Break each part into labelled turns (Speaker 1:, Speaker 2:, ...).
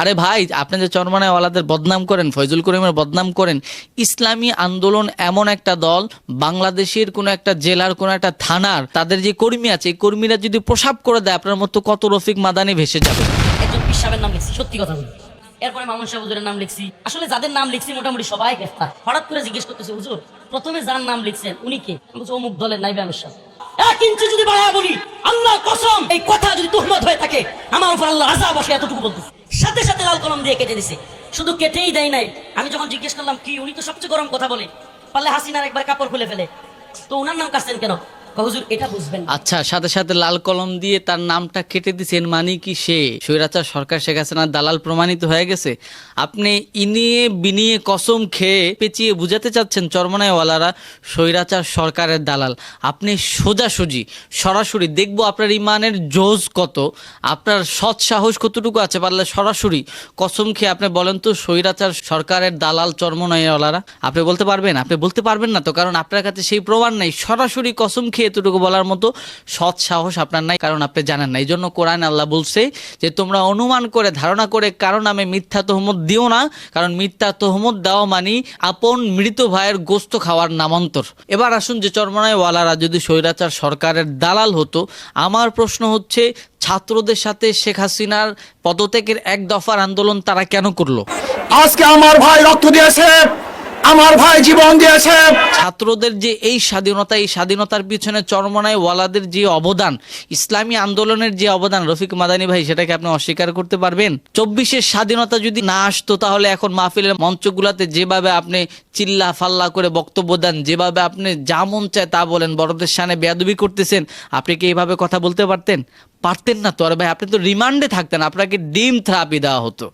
Speaker 1: আরে ভাই, আপনি যে চরমানায় ওয়ালাদের বদনাম করেন, ফয়জুল করিমের বদনাম করেন, ইসলামী আন্দোলন এমন একটা দল, বাংলাদেশের কোনো একটা জেলার, কোনো একটা থানার, তাদের যে কর্মী আছে, এই কর্মীরা যদি প্রসাব করে দেয়, আপনার মতো কত রফিক মাদানি ভেসে যাবে।
Speaker 2: একজন পীর সাহেবের নাম লিখছি, সত্যি কথা বলি। এরপরে মামুন সাহেব হুজুরের নাম লিখছি। আসলে যাদের নাম লিখছি, মোটামুটি সবাই গ্রেফতার। হঠাৎ করে জিজ্ঞেস করতেছে, হুজুর, প্রথমে যার নাম লিখছেন, উনি কে? অমুক দলের নাইবে আমির এক ইঞ্চি যদি বাড়ায় বলি আল্লাহ কসম, এই কথা যদি তুহমত হয়ে থাকে, আমার উপর আল্লাহ আজাব বসে এতটুকু বলতেছে। সাথে সাথে লাল কলম দিয়ে কেটে দিছে। শুধু কেটেই দেয় নাই। আমি যখন জিজ্ঞেস করলাম, কি, উনি তো সবচেয়ে গরম কথা বলে পারলে হাসিনার একবার কাপড় খুলে ফেলে। তো উনার নাম কাটছেন কেন? হুজুর, এটা বুঝবেন।
Speaker 1: আচ্ছা সাথে সাথে লাল কলম দিয়ে তার নামটা কেটে দিচ্ছেন মানে কি সে? স্বৈরাচার সরকার শেখ হাসিনার দালাল প্রমাণিত হয়ে গেছে। আপনি ইনিয়ে বিনিয়ে কসম খেয়ে পেঁচিয়ে বুঝাতে চাচ্ছেন চরমনায়ওয়ালারা স্বৈরাচার সরকারের দালাল। আপনি সোজাসুজি, সরাসরি দেখব আপনার ইমানের জোজ কত, আপনার সৎ সাহস কতটুকু আছে পারলে সরাসরি কসম খেয়ে আপনি বলেন তো স্বৈরাচার সরকারের দালাল চরমনায়ওয়ালারা আপনি বলতে পারবেন, আপনি বলতে পারবেন না তো, কারণ আপনার কাছে সেই প্রমাণ নেই। সরাসরি কসম খেয়ে এতটুকু বলার মতো সৎ সাহস আপনার নাই, কারণ আপনি জানেন না। এই জন্য কোরআন আল্লাহ বলছে যে, তোমরা অনুমান করে, ধারণা করে কারণ আমি মিথ্যা তহমত দিও না, কারণ মিথ্যা তহমত দেওয়া মানি আপন মৃত ভাইয়ের গোস্ত খাওয়ার নামান্তর। এবার আসুন যে চরমনায় ওয়ালারা যদি স্বৈরাচার সরকারের দালাল হতো, আমার প্রশ্ন হচ্ছে, ছাত্রদের সাথে শেখ হাসিনার পদত্যাগের এক দফার আন্দোলন তারা কেন করল?
Speaker 3: আজকে আমার ভাই রক্ত দিয়েছে আমার ভাই জীবন দিয়েছে।
Speaker 1: ছাত্রদের যে এই স্বাধীনতা, এই স্বাধীনতার পিছনে চরমনায় ওয়ালাদের যে অবদান, ইসলামী আন্দোলনের যে অবদান, রফিক মাদানী ভাই, সেটাকে আপনি অস্বীকার করতে পারবেন। চব্বিশের স্বাধীনতা যদি না আসতো, তাহলে এখন মাহফিলের মঞ্চগুলোতে যেভাবে আপনি চিল্লা ফাল্লা করে বক্তব্য দেন, যেভাবে আপনি যা মন চায় তা বলেন, বড়দের সামনে বেয়াদবি করতেছেন, আপনি কি এইভাবে কথা বলতে পারতেন? পারতেন না তো। আর ভাই, আপনি তো রিমান্ডে থাকতেন, আপনাকে ডিম থেরাপি দেওয়া হতো।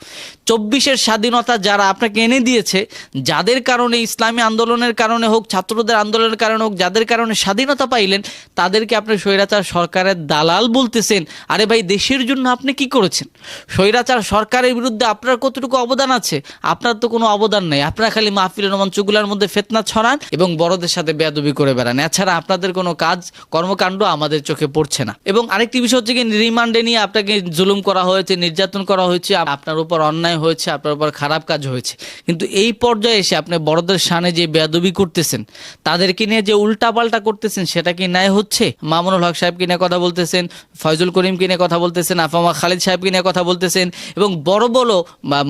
Speaker 1: চব্বিশের স্বাধীনতা যারা আপনাকে এনে দিয়েছে, যাদের কারণে ইসলামী আন্দোলনের কারণে হোক, ছাত্রদের আন্দোলনের কারণে হোক, যাদের কারণে স্বাধীনতা পাইলেন, তাদেরকে আপনি স্বৈরাচার সরকারের দালাল বলতেছেন। আরে ভাই, দেশের জন্য আপনি কি করেছেন? স্বৈরাচার সরকারের বিরুদ্ধে আপনার কতটুকু অবদান আছে? আপনার তো কোনো অবদান নেই। আপনারা খালি মাহফিলের মঞ্চগুলোর মধ্যে ফেতনা ছড়ান এবং বড়দের সাথে বেয়াদবি করে বেড়ান। এছাড়া আপনাদের কোনো কাজ, কর্মকাণ্ড আমাদের চোখে পড়ছে না। এবং আরেকটি বিষয় হচ্ছে কি, রিমান্ডে নিয়ে আপনাকে জুলুম করা হয়েছে, নির্যাতন করা হয়েছে, আপনার উপর অন্যায় হয়েছে, আপনার উপর খারাপ কাজ হয়েছে। কিন্তু এই পর্যায়ে এসে আপনি বড়দের সামনে যে বেয়াদবি করতেছেন, তাদেরকে নিয়ে যে উল্টাপাল্টা করতেছেন, সেটা কি ন্যায় হচ্ছে? মামুনুল হক সাহেবকে নিয়ে কথা বলতেছেন, ফয়জুল করিমকে নিয়ে কথা বলতেছেন, আফামা খালিদ সাহেবকে নিয়ে কথা বলতেছেন, এবং বড় বড়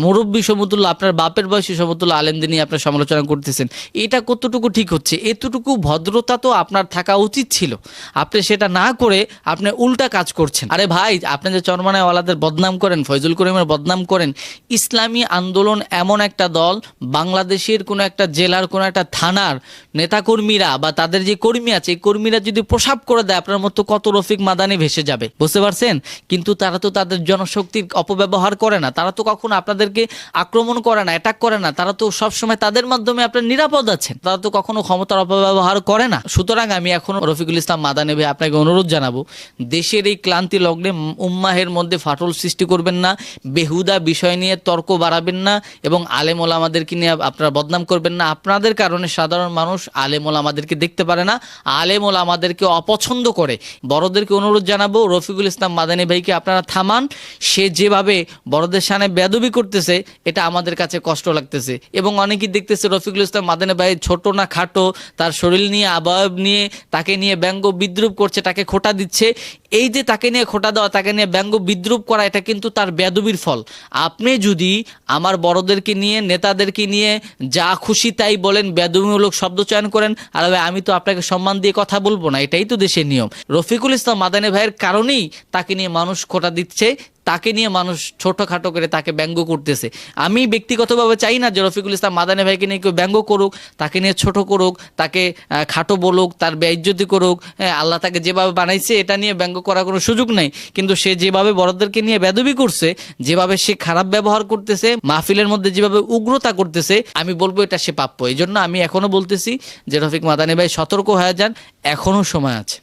Speaker 1: মুরব্বী সমতুল্য আপনার বাপের বয়সী সমতুল্য আলেমদের নিয়ে আপনার সমালোচনা করতেছেন। এটা কতটুকু ঠিক হচ্ছে? এতটুকু ভদ্রতা তো আপনার থাকা উচিত ছিল। আপনি সেটা না করে আপনি উল্টা কাজ করছেন। আরে ভাই, আপনি যে চরমানায় ওয়ালাদের বদনাম করেন, ফয়জুল করিমের বদনাম করেন, ইসলামী আন্দোলন এমন একটা দল, বাংলাদেশের কোনো একটা জেলার কোনো একটা থানার নেতাকর্মীরা বা তাদের যে কর্মী আছে, এই কর্মীরা যদি প্রসাব করে দেয়, আপনার মতো কত রফিক মাদানি ভেসে যাবে? বুঝতে পারছেন? কিন্তু তারা তো তাদের জনশক্তির অপব্যবহার করে না। তারা তো কখনো আপনাদেরকে আক্রমণ করে না অ্যাটাক করে না। তারা তো সবসময় তাদের মাধ্যমে আপনার নিরাপদ আছেন। তারা তো কখনো ক্ষমতার অপব্যবহার করে না। সুতরাং আমি এখন রফিকুল ইসলাম মাদানি ভাই আপনাকে অনুরোধ জানাব, দেশের এই ক্লান্তি লগ্নে উম্মাহের মধ্যে ফাটল সৃষ্টি করবেন না, বেহুদা বিষয় নিয়ে তর্ক বাড়াবেন না এবং আলেম ওলামাদেরকে নিয়ে আপনারা বদনাম করবেন না। আপনাদের কারণে সাধারণ মানুষ আলেম আমাদেরকে দেখতে পারে না। আলেম আমাদেরকে অপছন্দ করে। বড়দেরকে অনুরোধ জানাব, রফিকুল ইসলাম মাদানী ভাইকে আপনারা থামান। সে যেভাবে বড়দের সামনে বেদবি করতেছে, এটা আমাদের কাছে কষ্ট লাগতেছে। এবং অনেকেই দেখতেছে রফিকুল ইসলাম মাদানী ভাই ছোট না খাটো, তার শরীর নিয়ে আবয়ব নিয়ে, তাকে নিয়ে ব্যঙ্গ বিদ্রুপ করছে, তাকে খোটা দিচ্ছে। এই যে তাকে নিয়ে খোটা দেওয়া, তাকে নিয়ে ব্যঙ্গ বিদ্রুপ করা, এটা কিন্তু তার বেদবির ফল। আপনি যদি আমার বড়দেরকে নিয়ে, নেতাদেরকে নিয়ে যা খুশি তাই বলেন বেদবিমূলক শব্দ চয়ন করেন, আর আমি তো আপনাকে সম্মান দিয়ে কথা বলব না, এটাই তো দেশের নিয়ম। রফিকুল ইসলাম মাদানী ভাইয়ের কারণেই তাকে নিয়ে মানুষ খোটা দিচ্ছে তাকে নিয়ে মানুষ ছোটোখাটো করে তাকে ব্যঙ্গ করতেছে। আমি ব্যক্তিগতভাবে চাই না যে রফিকুল ইসলাম মাদানী ভাইকে নিয়ে কেউ ব্যঙ্গ করুক, তাকে নিয়ে ছোট করুক, তাকে খাটো বলুক, তার বেইজ্জতি করুক হ্যাঁ আল্লাহ তাকে যেভাবে বানাইছে এটা নিয়ে ব্যঙ্গ করার কোনো সুযোগ নেই। কিন্তু সে যেভাবে বড়দেরকে নিয়ে বেদবি করছে, যেভাবে সে খারাপ ব্যবহার করতেছে, মাহফিলের মধ্যে যেভাবে উগ্রতা করতেছে, আমি বলব এটা সে প্রাপ্য। এই জন্য আমি এখনও বলতেছি যে রফিক মাদানী ভাই সতর্ক হয়ে যান এখনও সময় আছে।